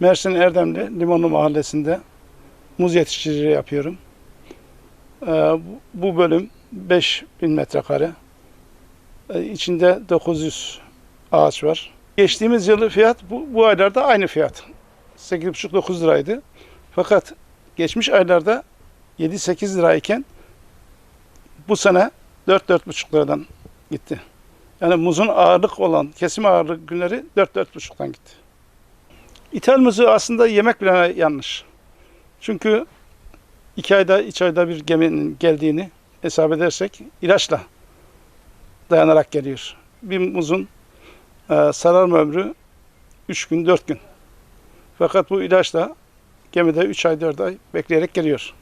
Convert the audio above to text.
Mersin Erdemli Limonlu Mahallesi'nde muz yetiştiriciliği yapıyorum. Ee, bu- bölüm 5000 metrekare. Ee, içinde 900 ağaç var. Geçtiğimiz yılı fiyat bu, bu aylarda aynı fiyat. 8,5-9 liraydı. Fakat geçmiş aylarda 7-8 lirayken bu sene 4-4,5 liradan gitti. Yani muzun ağırlık olan kesim ağırlık günleri 4-4,5'tan gitti. İthal muzu aslında yemek bile yanlış. Çünkü iki ayda, üç ayda bir geminin geldiğini hesap edersek ilaçla dayanarak geliyor. Bir muzun e, sararma ömrü 3 gün, 4 gün. Fakat bu ilaçla gemide 3 ay, 4 ay bekleyerek geliyor.